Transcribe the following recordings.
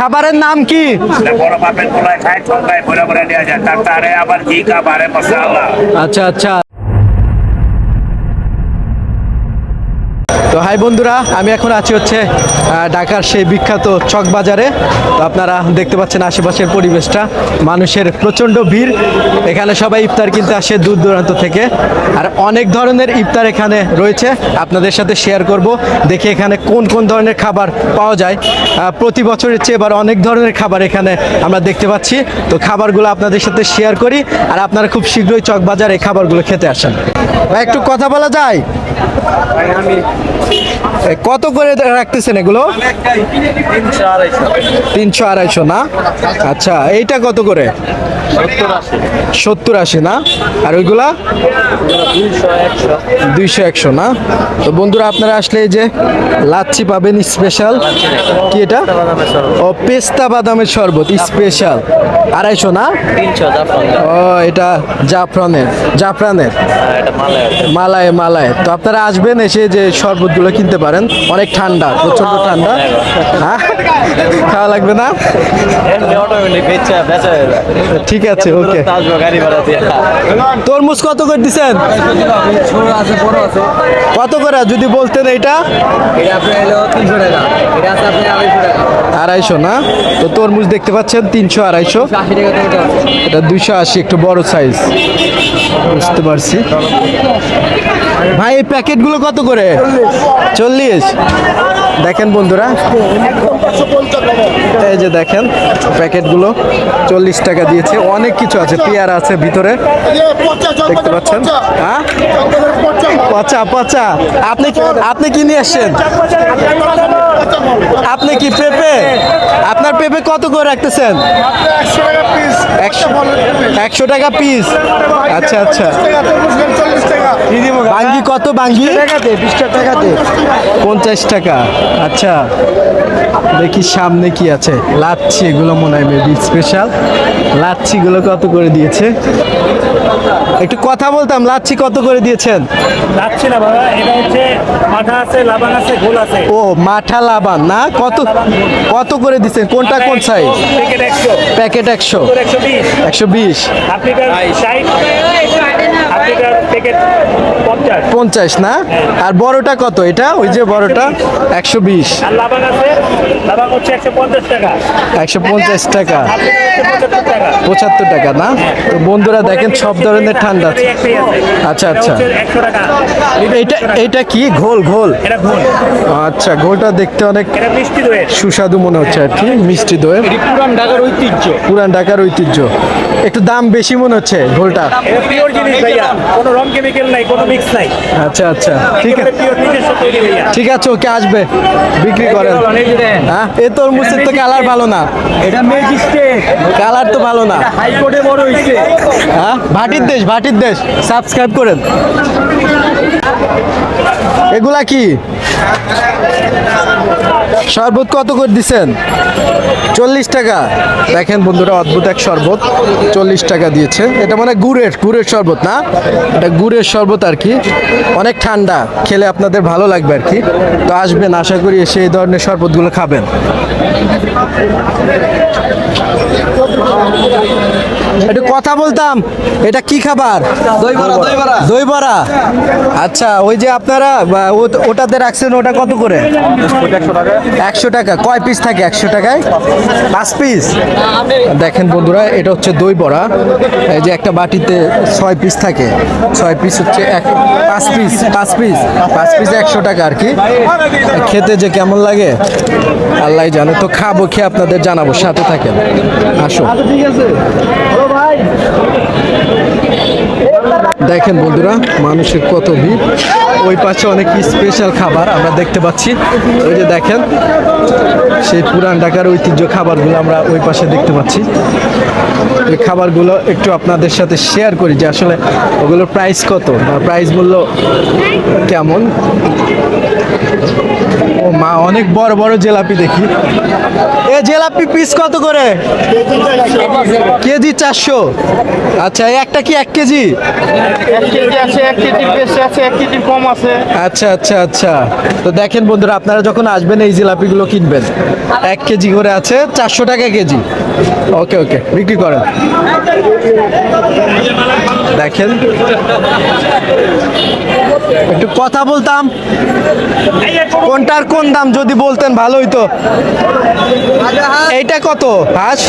খাবারের নাম কি? বড় বাপের পোলায় খায় ঠোকায় ভরে ভরে দেওয়া যায় তার তারে আবার ঘি খাবারে মশলা আচ্ছা আচ্ছা তো হাই বন্ধুরা, আমি এখন আছি হচ্ছে ঢাকার সেই বিখ্যাত চক বাজারে তো আপনারা দেখতে পাচ্ছেন আশেপাশের পরিবেশটা। মানুষের প্রচণ্ড ভিড়। এখানে সবাই ইফতার কিনতে আসে দূর দূরান্ত থেকে। আর অনেক ধরনের ইফতার এখানে রয়েছে। আপনাদের সাথে শেয়ার করব। দেখি এখানে কোন কোন ধরনের খাবার পাওয়া যায়। প্রতি বছরের চেয়ে এবার অনেক ধরনের খাবার এখানে আমরা দেখতে পাচ্ছি। তো খাবারগুলো আপনাদের সাথে শেয়ার করি। আর আপনারা খুব শীঘ্রই চক বাজার এই খাবারগুলো খেতে আসেন। একটু কথা বলা যায়? কত করে রাখতেছেন এগুলো? তিনশো আড়াইশো না? আচ্ছা এইটা কত করে? সত্তর আশি না? আর ওইগুলা? দুইশো একশো না? তো বন্ধুরা আপনারা আসলে এই যে লাচ্ছি পাবেন স্পেশাল কি এটা? ও পেস্তা বাদামের শরবত স্পেশাল আড়াইশো না? ও এটা জাফরানের জাফরানের। মালায় মালায় তো আপনারা আসবেন এসে যে শরবতগুলো কিনতে পারেন। অনেক ঠান্ডা প্রচণ্ড ঠান্ডা। হ্যাঁ? খাওয়া লাগবে না? ঠিক আছে ওকে। তরমুজ কত করে দিচ্ছেন কত করে? যদি বলতেন এইটা। আড়াইশো না? তো তরমুজ দেখতে পাচ্ছেন তিনশো আড়াইশো। এটা দুইশো আশি একটু বড় সাইজ বুঝতে পারছি। ভাই এই প্যাকেটগুলো কত করে? চল্লিশ। দেখেন বন্ধুরা এই যে দেখেন প্যাকেটগুলো চল্লিশ টাকা দিয়েছে। অনেক কিছু আছে পেয়ারা আছে ভিতরে। দেখতে পাচ্ছেন? হ্যাঁ? পচা পচা। আপনি আপনি কি নিয়ে আসছেন? আপনি কি পেঁপে? আপনার পেঁপে কত করে রাখতেছেন? একশো একশো টাকা পিস আচ্ছা আচ্ছা। বাঙ্গি কত বাঙ্গি? পঞ্চাশ টাকা। আচ্ছা দেখি সামনে কি আছে। লাচ্ছি এগুলো মনে হয় মেবি স্পেশাল লাচ্ছিগুলো কত করে দিয়েছে? একটু কথা বলতাম লাচ্ছি কত করে দিয়েছেন? যাচ্ছে না বাবা এটা হচ্ছে মাথা আছে লাবান আছে গোল আছে। ও মাঠা লাবান না? কত কত করে দিচ্ছেন কোনটা কোন সাইজ প্যাকেট একশো। প্যাকেট একশো। একশো বিশ। একশো বিশ। ষাট প্যাকেট পঞ্চাশ। না? আর বড়টা কত এটা? ওই যে বড়টা একশো বিশ। একশো পঞ্চাশ টাকা। পঁচাত্তর টাকা। না? তো বন্ধুরা দেখেন সব ধরনের ঠান্ডা আচ্ছা, এটা আচ্ছা। এইটা এইটা কি? ঘোল ঘোল? আচ্ছা ঘোলটা দেখতে অনেক এটা সুস্বাদু মনে হচ্ছে আর কি মিষ্টি দই পুরান ঢাকার ঐতিহ্য। পুরান ঢাকার ঐতিহ্য। একটু দাম বেশি মনে হচ্ছে ঘোলটা পিওর জিনিস ভাইয়া। কোনো রং কেমিক্যাল নাই কোনো মিক্স নাই। আচ্ছা আচ্ছা। ঠিক আছে। ঠিক আছে ওকে আসবে। বিক্রি করেন। হ্যাঁ? এ তরমুজের তো কালার ভালো না। এটা ম্যাজিস্ট্রেট কালার তো ভালো না। হাইকোর্টে বড় হইছে। হ্যাঁ? ভাটির দেশ ভাটির দেশ। সাবস্ক্রাইব করেন। এগুলা কি? শরবত কত করে দিছেন? চল্লিশ টাকা। দেখেন বন্ধুরা অদ্ভুত এক শরবত। চল্লিশ টাকা দিয়েছে। এটা মানে গুড়ের গুড়ের শরবত না? এটা গুড়ের শরবত আর কি। অনেক ঠান্ডা, খেলে আপনাদের ভালো লাগবে আর কি। তো আসবেন, আশা করি এসে এই ধরনের শরবতগুলো খাবেন। একটু কথা বলতাম। এটা কি খাবার? দই বড়া দই বড়া দই আচ্ছা ওই যে আপনারা ওটাতে রাখছেন ওটা কত করে? একশো টাকা। কয় পিস থাকে একশো টাকায়? পাঁচ পিস দেখেন বন্ধুরা এটা হচ্ছে দই বড়া এই যে একটা বাটিতে ছয় পিস থাকে। ছয় পিস হচ্ছে এক পাঁচ পিস পাঁচ পিস পাঁচ পিস একশো টাকা আর কি। খেতে যে কেমন লাগে আল্লাহ জানে। তো খাব খেয়ে আপনাদের জানাব। সাথে থাকেন। আসো দেখেন বন্ধুরা, মানুষের কত ভিড়। ওই পাশে অনেক স্পেশাল খাবার আমরা দেখতে পাচ্ছি। ওই যে দেখেন, সেই পুরান ঢাকার ঐতিহ্য খাবারগুলো আমরা ওই পাশে দেখতে পাচ্ছি। ওই খাবারগুলো একটু আপনাদের সাথে শেয়ার করি যে আসলে ওগুলোর প্রাইস কত বা প্রাইস মূল্য কেমন। ও মা অনেক বড় বড় জেলাপি দেখি। এ জেলাপি পিস কত করে? কেজি চারশো। আচ্ছা একটা কি এক কেজি? আচ্ছা আচ্ছা আচ্ছা। তো দেখেন বন্ধুরা আপনারা যখন আসবেন এই জিলাপিগুলো কিনবেন এক কেজি করে আছে চারশো টাকা কেজি। ওকে ওকে বিক্রি করেন। দেখেন। একটু কথা বলতাম। কোনটার কোন দাম যদি বলতেন ভালো হইতো? এইটা কত? হাঁস?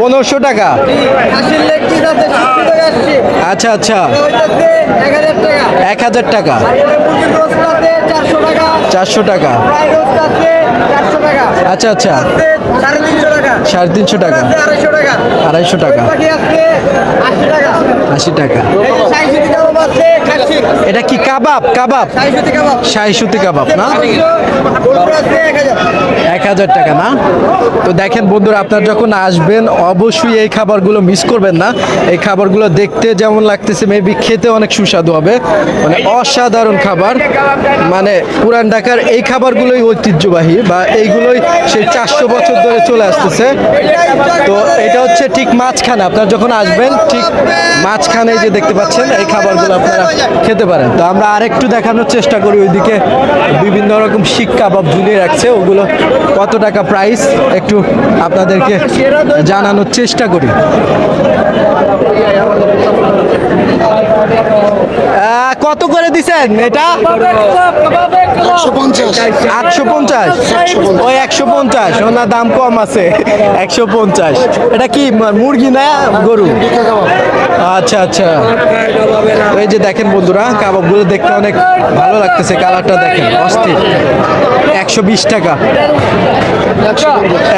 পনেরোশো টাকা। আচ্ছা আচ্ছা। এক হাজার টাকা। চারশো টাকা। আচ্ছা আচ্ছা। সাড়ে তিনশো টাকা। আড়াইশো টাকা। আশি টাকা। এটা কি কাবাব? কাবাব? শাহি সুতি কাবাব না? এক হাজার টাকা, না? তো দেখেন বন্ধুরা, আপনারা যখন আসবেন, অবশ্যই এই খাবারগুলো মিস করবেন না। এই খাবারগুলো দেখতে যেমন লাগতেছে মেবি খেতে অনেক সুস্বাদু হবে। মানে অসাধারণ খাবার। মানে পুরান ঢাকার এই খাবারগুলোই ঐতিহ্যবাহী বা এইগুলোই সেই চারশো বছর ধরে চলে আসতেছে। তো এটা হচ্ছে ঠিক মাঝখানে। আপনারা যখন আসবেন, ঠিক মাঝখানে যে দেখতে পাচ্ছেন, এই খাবারগুলো আপনারা খেতে পারেন। তো আমরা আরেকটু দেখানোর চেষ্টা করি, ওইদিকে বিভিন্ন রকম শিক কাবাব ঝুলিয়ে রাখছে, ওগুলো কত টাকা প্রাইস একটু আপনাদেরকে জানানোর চেষ্টা করি। কত করে দিছেন এটা? আটশো পঞ্চাশ। ওই একশো পঞ্চাশ ওনার দাম কম আছে। একশো পঞ্চাশ। এটা কি মুরগি না গরু? আচ্ছা আচ্ছা। এই যে দেখেন বন্ধুরা, কাবাবগুলো দেখতে অনেক ভালো লাগতেছে, কালারটা দেখেন, অস্থির। একশো বিশ টাকা।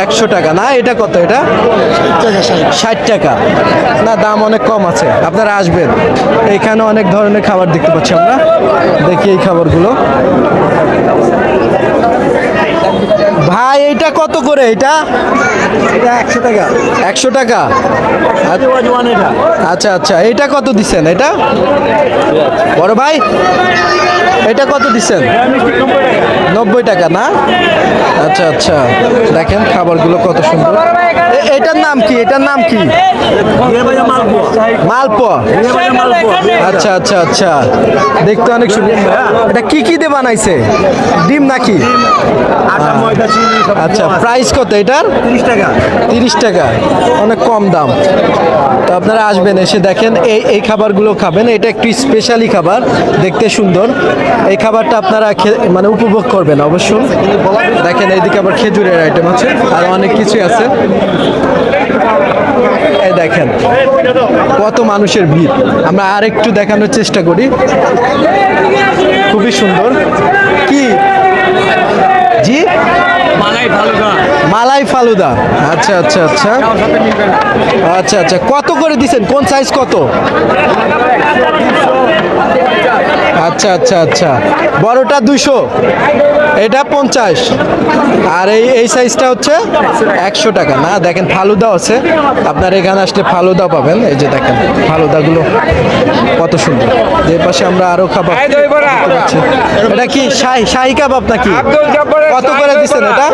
একশো টাকা। না, এটা কত এটা? ষাট টাকা। না, দাম অনেক কম আছে, আপনারা আসবেন। এখানে অনেক ধরনের খাবার দেখতে পাচ্ছি আমরা। দেখি এই খাবারগুলো। ভাই এইটা কত করে এটা? একশো টাকা। একশো টাকা। আচ্ছা আচ্ছা এটা কত দিচ্ছেন এটা? বড় ভাই এটা কত দিচ্ছেন নব্বই টাকা না? আচ্ছা আচ্ছা দেখেন খাবারগুলো কত সুন্দর। এটার নাম কি? এটার নাম কি? মালপোয়া। আচ্ছা আচ্ছা আচ্ছা দেখতে অনেক সুন্দর। এটা কি কি দিয়ে বানাইছে? ডিম নাকি? আচ্ছা প্রাইস কত এটার? তিরিশ টাকা। তিরিশ টাকা। অনেক কম দাম। তো আপনারা আসবেন এসে দেখেন এই এই খাবারগুলো খাবেন। এটা একটু স্পেশালি খাবার দেখতে সুন্দর। এই খাবারটা আপনারা খে- মানে উপভোগ করবেন অবশ্যই। দেখেন এইদিকে আবার খেজুরের আইটেম আছে আর অনেক কিছুই আছে। এই দেখেন কত মানুষের ভিড়। আমরা আর একটু দেখানোর চেষ্টা করি খুবই সুন্দর কি জি মালাই ফালুদা। আচ্ছা আচ্ছা আচ্ছা। আচ্ছা আচ্ছা। কত করে দিছেন? কোন সাইজ কত? আচ্ছা আচ্ছা আচ্ছা। বড়টা দুশো এটা পঞ্চাশ। আর এই এই সাইজটা হচ্ছে একশো টাকা। না দেখেন ফালুদা আছে। আপনার এখানে আসলে ফালুদা পাবেন। এই যে দেখেন ফালুদাগুলো কত সুন্দর। যে পাশে আমরা আরও খাবার এটা কি শাহি শাহি কাবাব নাকি? কত করে দিচ্ছেন এটা?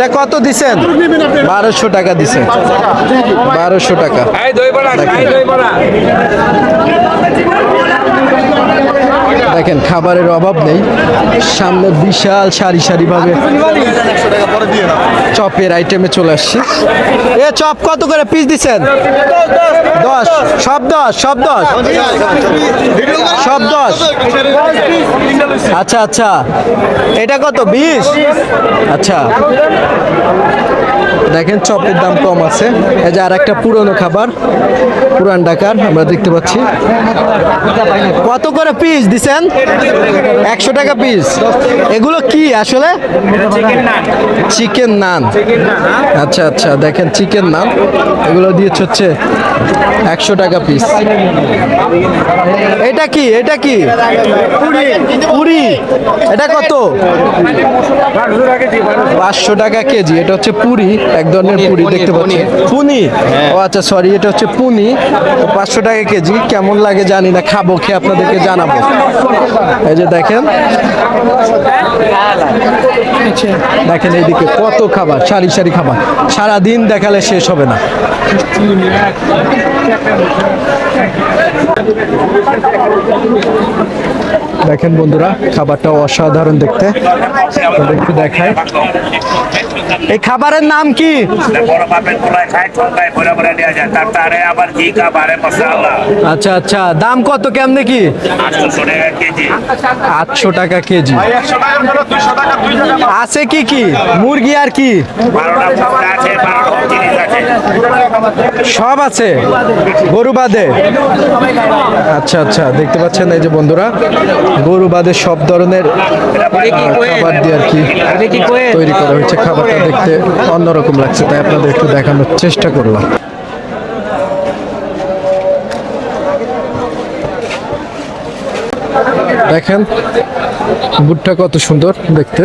এটা কত দিছেন? বারোশো টাকা দিছেন। বারোশো টাকা। দেখেন, খাবারের অভাব নেই। সামনে বিশাল সারি সারি ভাবে চপের আইটেমে চলে আসছি। এ চপ কত করে পিস দিচ্ছেন? দশ। সব দশ সব দশ। সব দশ। আচ্ছা আচ্ছা। এটা কত? বিশ? আচ্ছা। দেখেন চপের দাম কম আছে। এই যে আর একটা পুরনো খাবার, পুরান ঢাকার, আমরা দেখতে পাচ্ছি। কত করে পিস দিছেন? একশো টাকা পিস এগুলো কি আসলে? চিকেন নান। আচ্ছা আচ্ছা দেখেন চিকেন নান। এগুলো দিয়েছে হচ্ছে একশো টাকা পিস এটা কি? এটা কি? পুরি। এটা কত? পাঁচশো টাকা কেজি। এটা হচ্ছে পুরি। এক ধরনের পুরি দেখতে পাচ্ছি। পুনি? ও আচ্ছা সরি এটা হচ্ছে পুনি। পাঁচশো টাকা কেজি কেমন লাগে জানি না খাব খেয়ে আপনাদেরকে জানাব। এই যে দেখেন। দেখেন এইদিকে কত খাবার সারি সারি খাবার। সারা দিন দেখালে শেষ হবে না। দেখেন বন্ধুরা খাবারটা অসাধারণ দেখতে। একটু দেখায় এই খাবারের নাম কি? আচ্ছা আচ্ছা। দাম কত কেমনে কি? আটশো টাকা কেজি। আছে কি কি? মুরগি আর কি? সব আছে। গরু বাদে। আচ্ছা আচ্ছা। দেখতে পাচ্ছেন এই যে বন্ধুরা গরু বাদে সব ধরনের খাবার দিয়ে আর কি তৈরি করা হয়েছে। খাবারটা দেখতে অন্যরকম লাগছে, তাই আপনাদের একটু দেখানোর চেষ্টা করলাম। দেখেন, বুটটা কত সুন্দর দেখতে।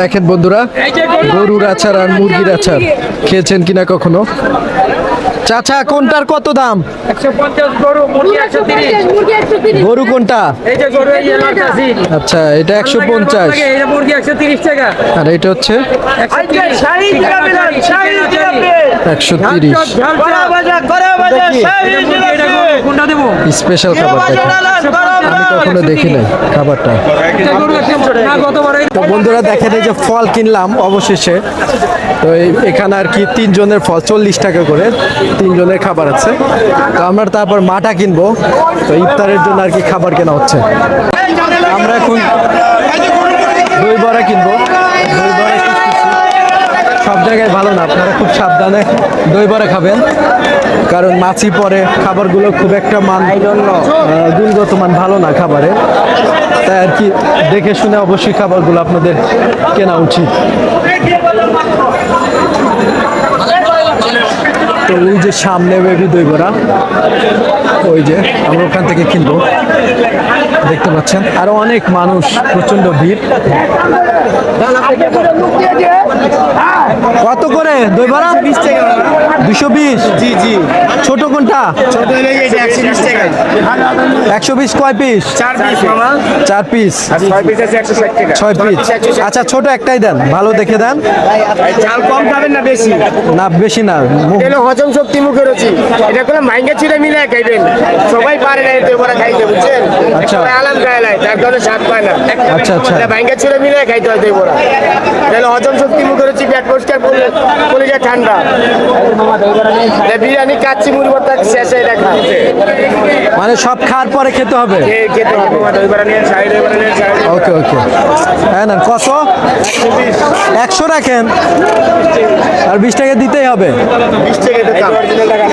দেখেন বন্ধুরা, গরুর আচার আর মুরগির আচার খেয়েছেন কিনা কখনো? চাচা কোনটার কত দাম? গরু কোনটা? আচ্ছা এটা একশো পঞ্চাশ। আর এটা হচ্ছে? একশো তিরিশ। একশো তিরিশ। স্পেশাল খাবার আমি কখনো দেখি নাই খাবারটা। তো বন্ধুরা দেখেন এই যে ফল কিনলাম অবশেষে। তো এখানে আর কি তিনজনের ফল, চল্লিশ টাকা করে তিনজনের খাবার আছে। তো আমরা তারপর মাটা কিনবো। তো ইফতারের জন্য আর কি খাবার কেনা হচ্ছে। আমরা এখন দই বড়া কিনবো। দই বড়া সব জায়গায় ভালো না, আপনারা খুব সাবধানে দই বড়া খাবেন। কারণ মাছি পরে খাবারগুলো খুব একটা মান গুণগত মান ভালো না খাবারে। তাই আর কি দেখে শুনে অবশ্যই খাবারগুলো আপনাদের কেনা উচিত। তো ওই যে সামনে বেবি দই বড়া ওই যে আমরা ওখান থেকে কিনবো। দেখতে পাচ্ছেন আরও অনেক মানুষ প্রচণ্ড ভিড়। কত করে দই বড়া? বিশ টাকা দুশো বিশ? জি জি ছোট কোনটা? একশো বিশ কয় পিস চার পিস চার পিস ছয় পিস আচ্ছা ছোট একটাই দেন ভালো দেখে দেন। কম খাবেন না বেশি? না বেশি না। এটা হজম শক্তি মুখে রুচি এটা কোনো মাইঙ্গা ছিঁড়ে মিলে খাইবেন। সবাই পারে না এতে ওরা খাইতে বুঝছেন? আচ্ছা। আলাম খায় নাই তার কারণে স্বাদ পায় না। আচ্ছা, আচ্ছা। এটা মাইঙ্গা ছিঁড়ে মিলে খাইতে হয় দেবরা তাহলে হজম শক্তি মুখে রুচি পেট পরিষ্কার করলে বলে যায় ঠান্ডা। বিরিয়ানি কাচ্চি মুড়ি ভর্তা শেষে এটা খায় মানে সব খাওয়ার পরে খেতে হবে? খেতে হবে। ওকে ওকে। হ্যাঁ না কত একশো রাখেন। আর বিশ টাকা দিতেই হবে। বিশ টাকা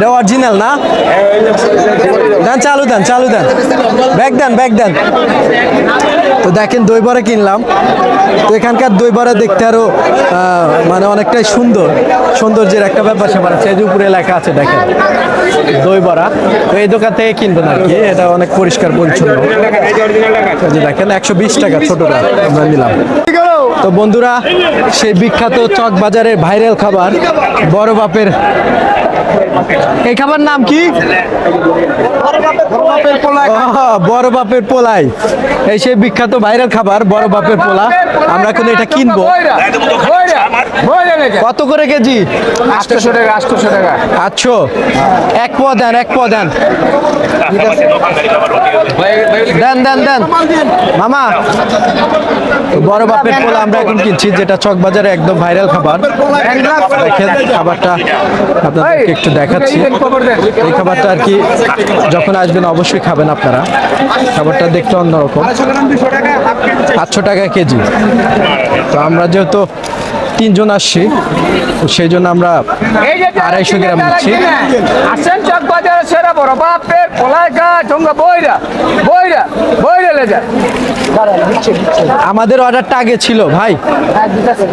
এটা অরিজিনাল না? দেন, চালু দেন চালু দেন। ব্যাগ দেন ব্যাগ দেন। তো দেখেন দই বড়া কিনলাম। তো এখানকার দই বড়া দেখতে আরও মানে অনেকটাই সুন্দর। সৌন্দর্যের একটা ব্যাপার স্যাপার আছে। যে উপরে লেখা আছে, দেখেন। দই বড়া। তো এই দোকান থেকে কিনবেন আর কি। এটা অনেক পরিষ্কার, পরিচ্ছন্ন। দেখেন, একশো বিশ টাকা ছোটটা আমরা নিলাম। তো বন্ধুরা, সেই বিখ্যাত চক বাজারের ভাইরাল খাবার বড় বাপের এই খাবার নাম কি? বড় বাপের পোলাই এই সেই বিখ্যাত ভাইরাল খাবার বড় বাপের পোলা। আমরা এখন এটা কিনবো। কত করে কেজি? আটশোশো টাকা আটশোশো টাকা। আটশো? এক পোয়া দেন এক পোয়া দেন। দেন দেন দেন। মামা বড় বাপের পোলা আমরা এখন কিনছি যেটা চক বাজারে একদম ভাইরাল খাবার। খাবারটা আপনাদেরকে একটু দেখাচ্ছি। এই খাবারটা আর কি যখন আসবেন অবশ্যই খাবেন আপনারা। খাবারটা দেখতে অন্যরকম। আটশো টাকা কেজি। তো আমরা যেহেতু তিনজন আসছি তো সেই জন্য আমরা আড়াইশো গ্রাম নিচ্ছি। আসেন চক বাজারে সেরা বড় বাপের কলাই গাছ ঠোঙ্গা বইরা বইরা বইরা লেজা। আমাদের অর্ডারটা আগে ছিল ভাই।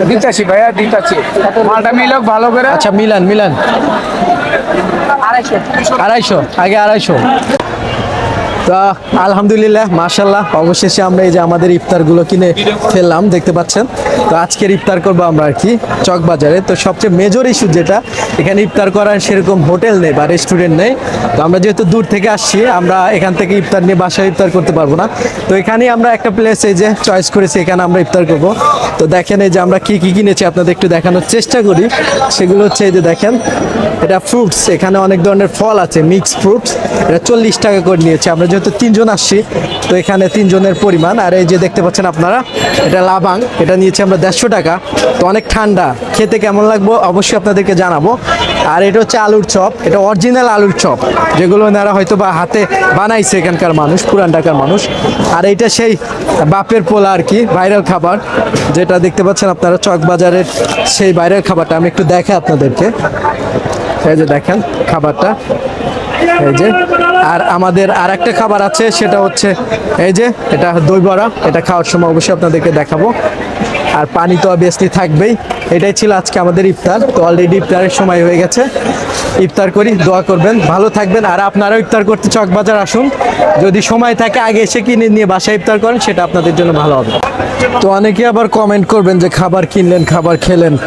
দিতাছি ভাইয়া দিতাছি। মালটা মিলক ভালো করে। আচ্ছা মিলান মিলান। আড়াইশো আড়াইশো আগে আড়াইশো। তো, আলহামদুলিল্লাহ মাশাল্লাহ অবশেষে আমরা এই যে আমাদের ইফতারগুলো কিনে ফেললাম, দেখতে পাচ্ছেন। তো আজকের ইফতার করব আমরা আর কি, চকবাজারে। তো সবচেয়ে মেজর ইস্যু যেটা, এখানে ইফতার করার সেরকম হোটেল নেই বা রেস্টুরেন্ট নেই। তো আমরা যেহেতু দূর থেকে আসছি, আমরা এখান থেকে ইফতার নিয়ে বাসায় ইফতার করতে পারব না। তো এখানেই আমরা একটা প্লেস এই যে চয়েস করেছি, এখানে আমরা ইফতার করব। তো দেখেন এই যে আমরা কি কি কিনেছি, আপনাদের একটু দেখানোর চেষ্টা করি। সেগুলো হচ্ছে এই যে দেখেন, এটা ফ্রুটস এখানে অনেক ধরনের ফল আছে মিক্স ফ্রুটস এটা চল্লিশ টাকা করে নিয়েছে, আমরা যেহেতু তিনজন আসছি, তো এখানে তিনজনের পরিমাণ। আর এই যে দেখতে পাচ্ছেন আপনারা, এটা লাবাং, এটা নিয়েছি আমরা দেড়শো টাকা। তো অনেক ঠান্ডা। খেতে কেমন লাগবো অবশ্যই আপনাদেরকে জানাব। আর এটা হচ্ছে আলুর চপ, এটা অরিজিনাল আলুর চপ, যেগুলো ওনারা হয়তো বা হাতে বানাইছে এখানকার মানুষ, পুরান ঢাকার মানুষ। আর এইটা সেই বাপের পোলা আর কি ভাইরাল খাবার, যেটা দেখতে পাচ্ছেন আপনারা চক বাজারের সেই ভাইরাল খাবারটা। আমি একটু দেখে আপনাদেরকে। এই যে দেখেন খাবারটা। এই যে, আর আমাদের আর একটা খাবার আছে, সেটা হচ্ছে, এই যে, এটা দই বড়া, এটা খাওয়ার সময় অবশ্যই আপনাদেরকে দেখাবো। আর পানি তো অবভিয়াসলি থাকবেই। এটাই ছিল আজকে আমাদের ইফতার, তো অলরেডি ইফতারের সময় হয়ে গেছে। ইফতার করি, দোয়া করবেন, ভালো থাকবেন। আর আপনারাও ইফতার করতে চকবাজার আসুন। যদি সময় থাকে, আগে এসে কিনে নিয়ে বাসায় ইফতার করেন, সেটা আপনাদের জন্য ভালো হবে। তো অনেকে আবার কমেন্ট করবেন যে, খাবার কিনলেন, খাবার খেলেন।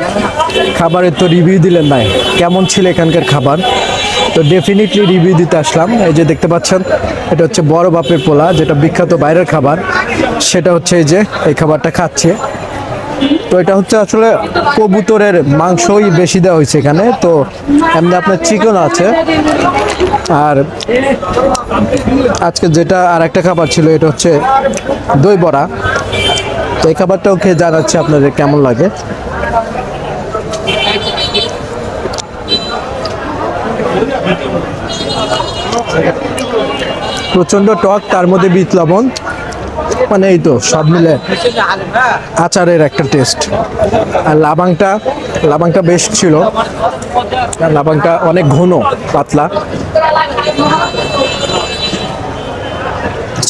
খাবারের তো রিভিউ দিলেন নাই। কেমন ছিল এখানকার খাবার? তো ডেফিনেটলি রিভিউ দিতে আসলাম। এই যে দেখতে পাচ্ছেন, এটা হচ্ছে বড় বাপের পোলা, যেটা বিখ্যাত বাইরের খাবার। সেটা হচ্ছে এই যে, এই খাবারটা খাচ্ছে। তো এটা হচ্ছে আসলে কবুতরের মাংসই বেশি দেওয়া হয়েছে এখানে। তো এমনি আপনার চিকেন আছে। আর আজকে যেটা আর একটা খাবার ছিল, এটা হচ্ছে দই বড়া। তো এই খাবারটাও খেয়ে জানাচ্ছি আপনাদের কেমন লাগে। প্রচণ্ড টক, তার মধ্যে বিট লবণ। মানে এই তো, সব মিলে আচারের একটা টেস্ট আর লাবাংটা লাবাংটা বেশ ছিল। লাবাংটা অনেক ঘন, পাতলা।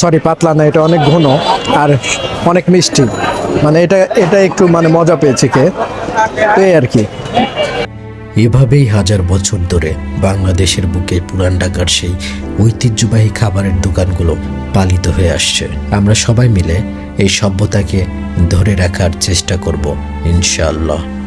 সরি পাতলা না, এটা অনেক ঘন আর অনেক মিষ্টি। মানে এটা এটা একটু মানে মজা পেয়েছে কে। তো আর কি। এভাবেই হাজার বছর ধরে বাংলাদেশের বুকে পুরান ঢাকার সেই ঐতিহ্যবাহী খাবারের দোকানগুলো পালিত হয়ে আসছে। আমরা সবাই মিলে এই সভ্যতাকে ধরে রাখার চেষ্টা করব, ইনশাআল্লাহ।